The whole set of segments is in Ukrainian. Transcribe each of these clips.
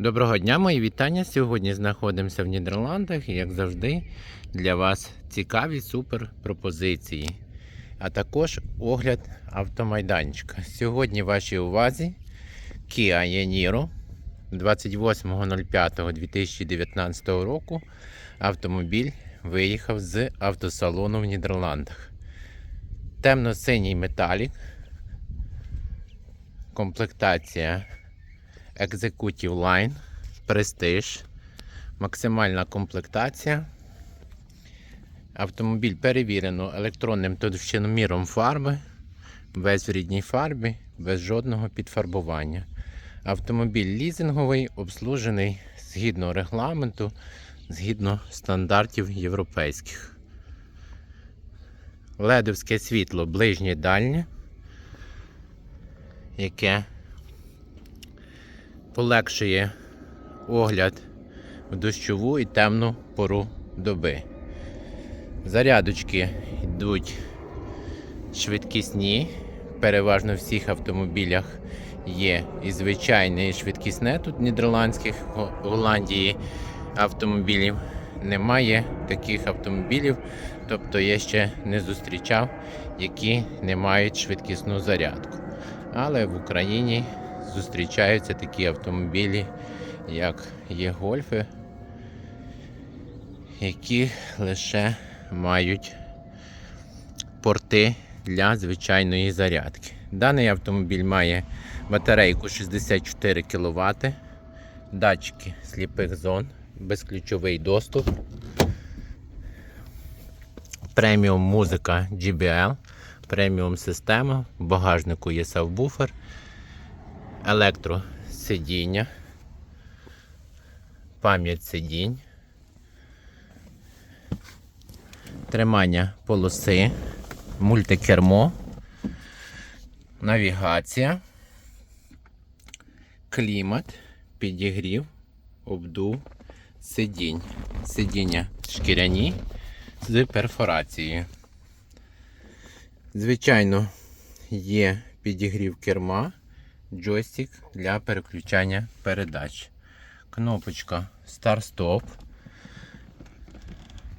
Доброго дня, мої вітання. Сьогодні знаходимося в Нідерландах і, як завжди, для вас цікаві супер пропозиції, а також огляд автомайданчика. Сьогодні вашій увазі Kia Yaniro 28.05.2019 року. Автомобіль виїхав з автосалону в Нідерландах. Темно-синій металік. Комплектація Executive Line, Prestige, максимальна комплектація. Автомобіль перевірено електронним товщиноміром фарби, без в рідній фарбі, без жодного підфарбування. Автомобіль лізинговий, обслужений згідно регламенту, згідно стандартів європейських. Ледовське світло ближнє дальнє, яке полегшує огляд в дощову і темну пору доби. Зарядочки йдуть швидкісні. Переважно в всіх автомобілях є і звичайне, і швидкісне. Тут нідерландських Голландії автомобілів немає таких автомобілів. Тобто я ще не зустрічав, які не мають швидкісну зарядку. Але в Україні зустрічаються такі автомобілі, як є гольфи, які лише мають порти для звичайної зарядки. Даний автомобіль має батарейку 64 кВт, датчики сліпих зон, безключовий доступ, преміум музика GBL, преміум система, в багажнику є сабвуфер, електросидіння, пам'ять сидінь, тримання полоси, мультикермо, навігація, клімат, підігрів, обдув, сидінь. Сидіння шкіряні з перфорацією. Звичайно, є підігрів керма джойстик для переключання передач. Кнопочка старт-стоп.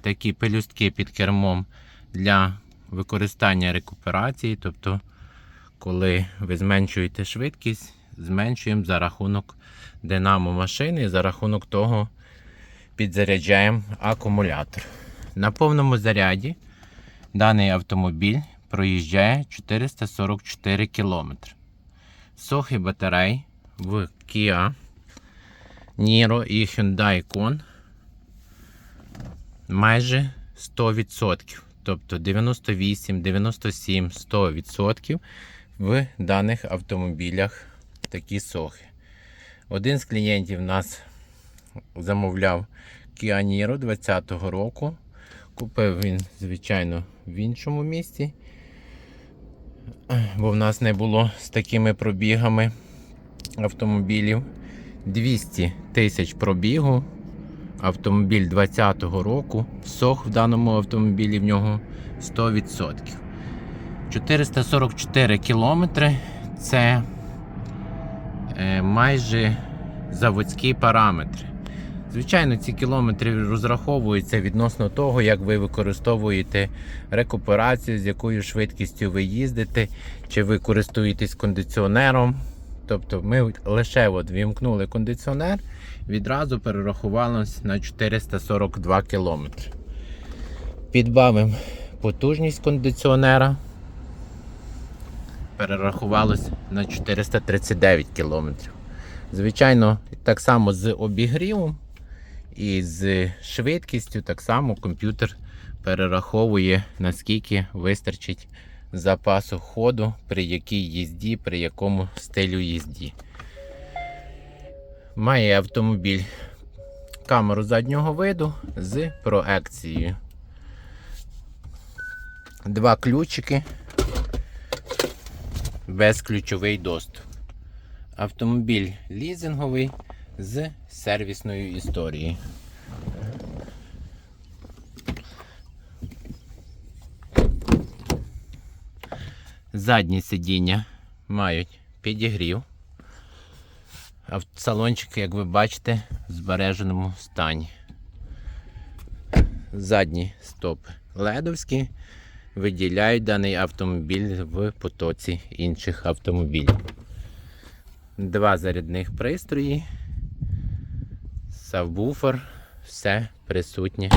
Такі пелюстки під кермом для використання рекуперації. Тобто, коли ви зменшуєте швидкість, зменшуємо за рахунок динамо машини, за рахунок того підзаряджаємо акумулятор. На повному заряді даний автомобіль проїжджає 444 кілометри. Сохи батарей в Kia, Niro і Hyundai Kona майже 100%. Тобто 98, 97, 100% в даних автомобілях такі сохи. Один з клієнтів нас замовляв Kia Niro 2020 року. Купив він, звичайно, в іншому місті бо в нас не було з такими пробігами автомобілів. 200 тисяч пробігу. Автомобіль 2020 року. Сох в даному автомобілі в нього 100%. 444 кілометри це е, майже заводські параметри. Звичайно, ці кілометри розраховуються відносно того, як ви використовуєте рекуперацію, з якою швидкістю ви їздите, чи ви користуєтесь кондиціонером. Тобто ми лише от вімкнули кондиціонер, відразу перерахувалося на 442 км. Підбавимо потужність кондиціонера. Перерахувалось на 439 км. Звичайно, так само з обігрівом. І з швидкістю так само комп'ютер перераховує, наскільки вистачить запасу ходу, при якій їзді, при якому стилю їзді. Має автомобіль камеру заднього виду з проекцією. Два ключики, безключовий доступ. Автомобіль лізинговий з сервісною історією. Задні сидіння мають підігрів. ав- салончик, як ви бачите, в збереженому стані. Задні стопи ледовські виділяють даний автомобіль в потоці інших автомобілів. Два зарядних пристрої, сабвуфер, все присутнє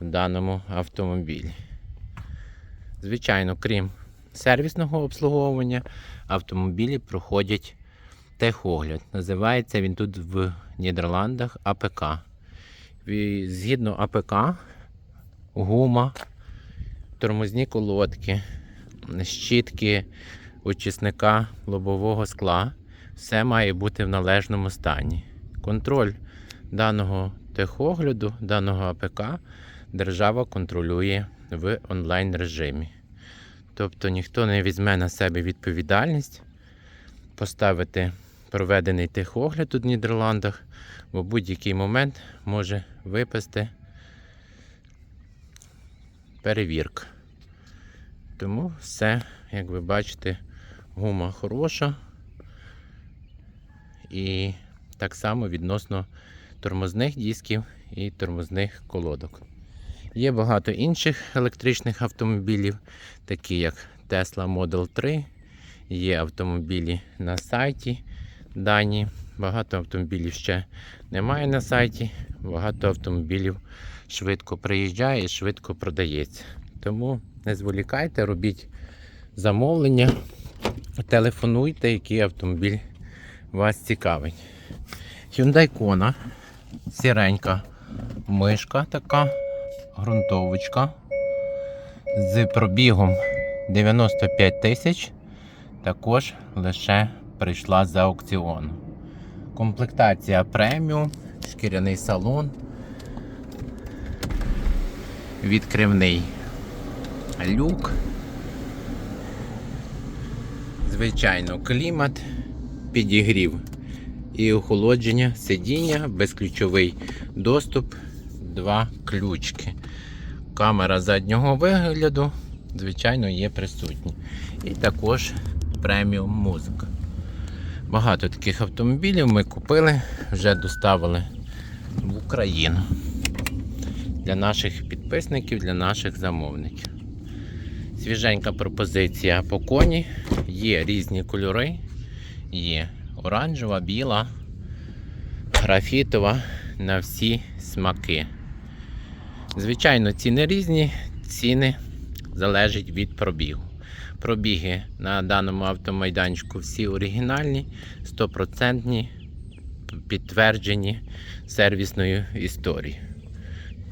в даному автомобілі. Звичайно, крім сервісного обслуговування, автомобілі проходять техогляд. Називається він тут в Нідерландах АПК. Згідно АПК, гума, тормозні колодки, щітки очисника лобового скла. Все має бути в належному стані. Контроль даного техогляду, даного АПК держава контролює в онлайн режимі. Тобто ніхто не візьме на себе відповідальність поставити проведений техогляд в Нідерландах, бо будь-який момент може випасти перевірка. Тому все, як ви бачите, гума хороша. І так само відносно тормозних дисків і тормозних колодок. Є багато інших електричних автомобілів, такі як Tesla Model 3. Є автомобілі на сайті дані. Багато автомобілів ще немає на сайті. Багато автомобілів швидко приїжджає і швидко продається. Тому не зволікайте, робіть замовлення, телефонуйте, який автомобіль вас цікавить. Hyundai Kona, сіренька мишка така, ґрунтовочка з пробігом 95 тисяч. Також лише прийшла з аукціону. Комплектація преміум, шкіряний салон, відкривний люк. Звичайно, клімат, підігрів і охолодження сидіння, безключовий доступ, два ключки. Камера заднього вигляду, звичайно, є присутня. І також преміум музика. Багато таких автомобілів ми купили, вже доставили в Україну для наших підписників, для наших замовників. Свіженька пропозиція по коні. Є різні кольори. Є оранжева, біла, графітова на всі смаки. Звичайно, ціни різні, ціни залежать від пробігу. Пробіги на даному автомайданчику всі оригінальні, 100% підтверджені сервісною історією.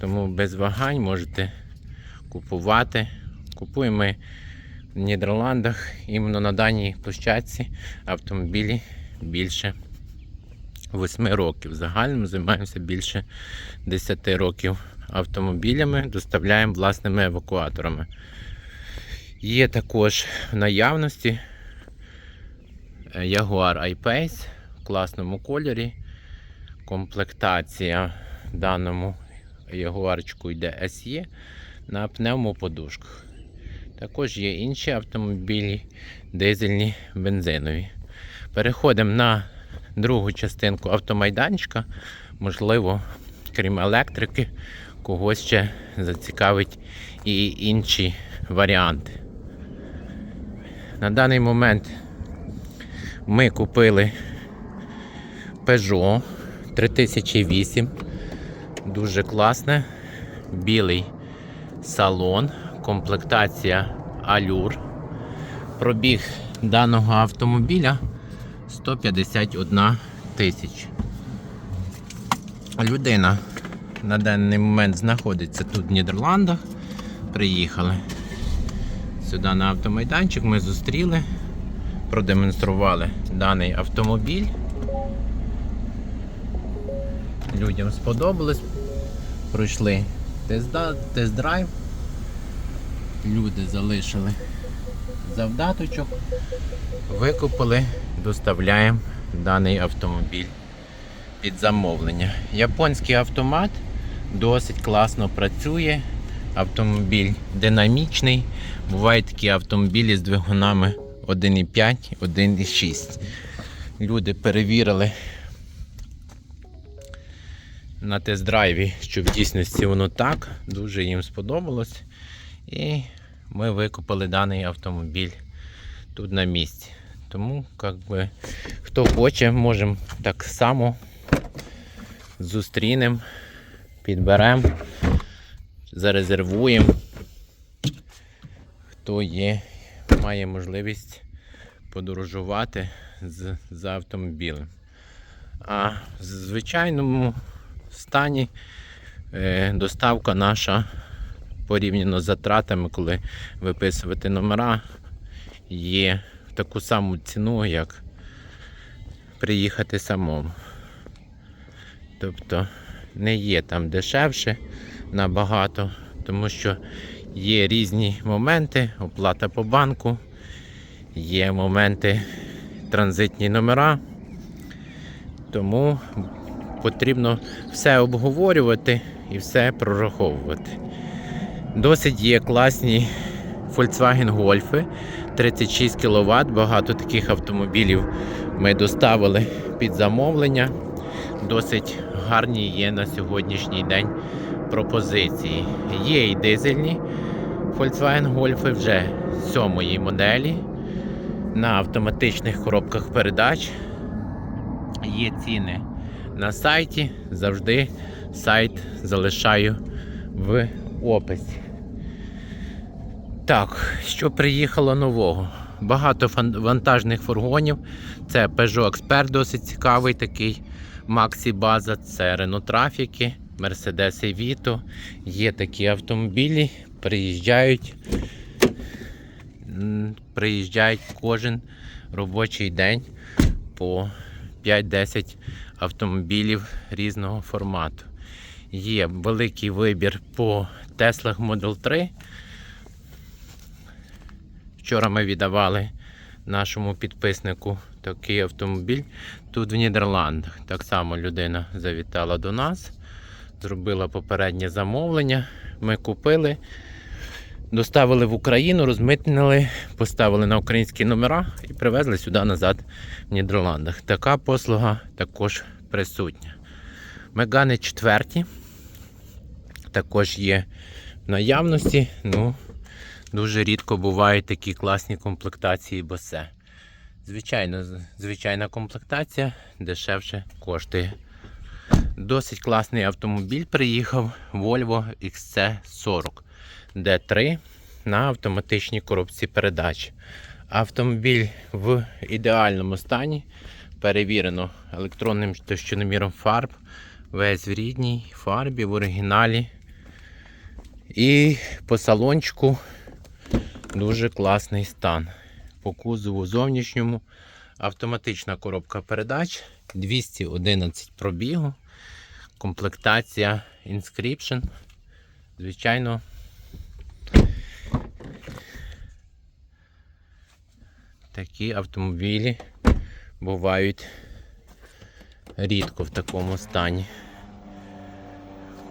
Тому без вагань можете купувати. Купуємо в Нідерландах іменно на даній площадці автомобілі більше 8 років. В загальному займаємося більше 10 років автомобілями, доставляємо власними евакуаторами. Є також в наявності е, Jaguar I-Pace в класному кольорі. Комплектація даному Ягуарчику йде SE на пневмоподушках. Також є інші автомобілі дизельні бензинові. Переходимо на другу частинку автомайданчика. Можливо, крім електрики, когось ще зацікавить і інші варіанти. На даний момент ми купили Peugeot 3008. Дуже класне. Білий салон, комплектація Allure. Пробіг даного автомобіля 151 тисяч. Людина на даний момент знаходиться тут в Нідерландах. Приїхали сюди на автомайданчик, ми зустріли, продемонстрували даний автомобіль. Людям сподобалось, пройшли тест-драйв. Люди залишили завдаточок, викупили, доставляємо даний автомобіль під замовлення. Японський автомат досить класно працює. Автомобіль динамічний. Бувають такі автомобілі з двигунами 1,5, 1,6. Люди перевірили на тест-драйві, що в дійсності воно так. Дуже їм сподобалось. І ми викупили даний автомобіль тут на місці. Тому, як би, хто хоче, можемо так само зустрінемо, підберемо, зарезервуємо. Хто є, має можливість подорожувати з, з автомобілем. А в звичайному стані е, доставка наша порівняно з затратами, коли виписувати номера, є таку саму ціну, як приїхати самому. Тобто не є там дешевше набагато, тому що є різні моменти, оплата по банку, є моменти транзитні номера. Тому потрібно все обговорювати і все прораховувати. Досить є класні Volkswagen Golf 36 кВт. Багато таких автомобілів ми доставили під замовлення. Досить гарні є на сьогоднішній день пропозиції. Є і дизельні Volkswagen Golf вже сьомої моделі на автоматичних коробках передач. Є ціни на сайті. Завжди сайт залишаю в описі. Так, що приїхало нового? Багато вантажних фургонів. Це Peugeot Expert досить цікавий такий. Maxi База, це Renault Трафіки, Mercedes Vito. Є такі автомобілі, приїжджають, приїжджають кожен робочий день по 5-10 автомобілів різного формату. Є великий вибір по Tesla Model 3. Вчора ми віддавали нашому підписнику такий автомобіль тут в Нідерландах. Так само людина завітала до нас, зробила попереднє замовлення. Ми купили, доставили в Україну, розмитнили, поставили на українські номера і привезли сюди назад в Нідерландах. Така послуга також присутня. Мегани четверті також є в наявності. Ну, дуже рідко бувають такі класні комплектації босе. Звичайно, звичайна комплектація дешевше коштує. Досить класний автомобіль приїхав Volvo XC40 D3 на автоматичній коробці передач. Автомобіль в ідеальному стані. Перевірено електронним товщиноміром фарб. Весь в рідній фарбі, в оригіналі. І по салончику дуже класний стан. По кузову зовнішньому автоматична коробка передач, 211 пробігу, комплектація Inscription. Звичайно, такі автомобілі бувають рідко в такому стані.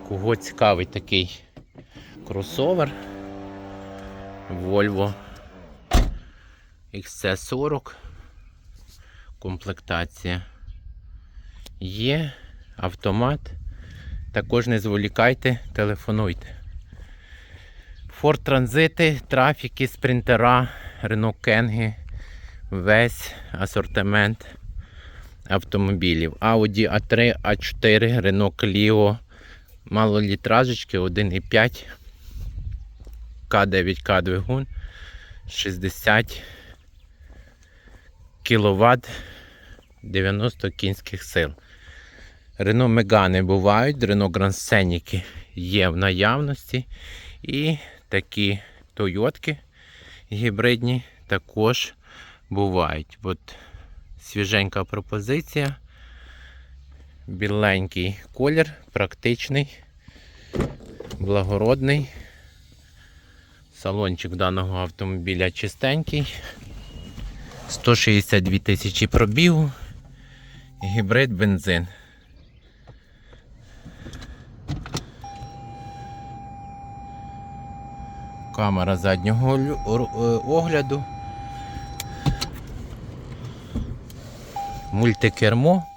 Кого цікавий такий кросовер Volvo XC40 комплектація є автомат. Також не зволікайте, телефонуйте. Ford Транзити, трафіки, спринтера, Renault Кенги, весь асортимент автомобілів. Audi A3, A4, Renault Clio, малолітражечки 1,5, К9К двигун, 60 кВт 90 кінських сил. Рено Мегани бувають, Рено Грансеніки є в наявності. І такі Тойотки гібридні також бувають. От свіженька пропозиція. Біленький колір, практичний, благородний. Салончик даного автомобіля чистенький. 162 тисячі пробігу. Гібрид бензин. Камера заднього е, огляду. Мультикермо.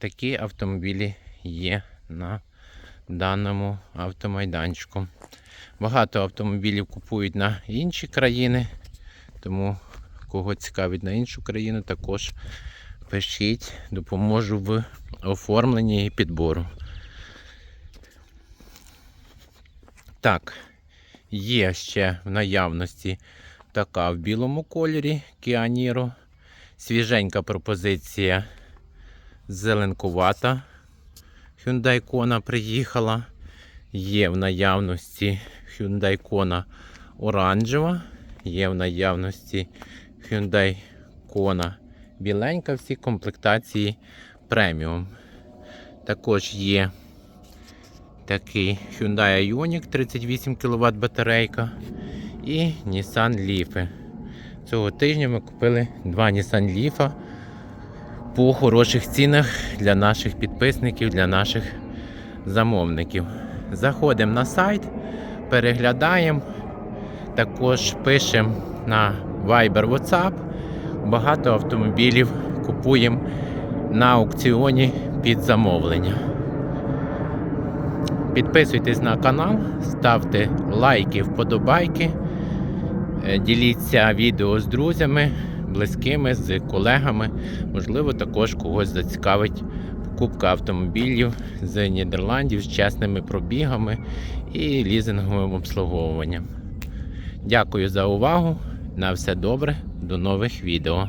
Такі автомобілі є на даному автомайданчику. Багато автомобілів купують на інші країни, тому кого цікавить на іншу країну, також пишіть, допоможу в оформленні і підбору. Так, є ще в наявності така в білому кольорі Niro. Свіженька пропозиція зеленкувата. Hyundai Kona приїхала. Є в наявності Hyundai Kona оранжева. Є в наявності Hyundai Kona біленька, всі комплектації преміум. Також є такий Hyundai Ioniq 38 кВт батарейка і Nissan Leaf. Цього тижня ми купили два Nissan Leaf по хороших цінах для наших підписників, для наших замовників. Заходимо на сайт, переглядаємо, також пишемо на Viber WhatsApp. Багато автомобілів купуємо на аукціоні під замовлення. Підписуйтесь на канал, ставте лайки, вподобайки, е, діліться відео з друзями, близькими, з колегами. Можливо, також когось зацікавить покупка автомобілів з Нідерландів з чесними пробігами і лізинговим обслуговуванням. Дякую за увагу. На все добре, до нових відео.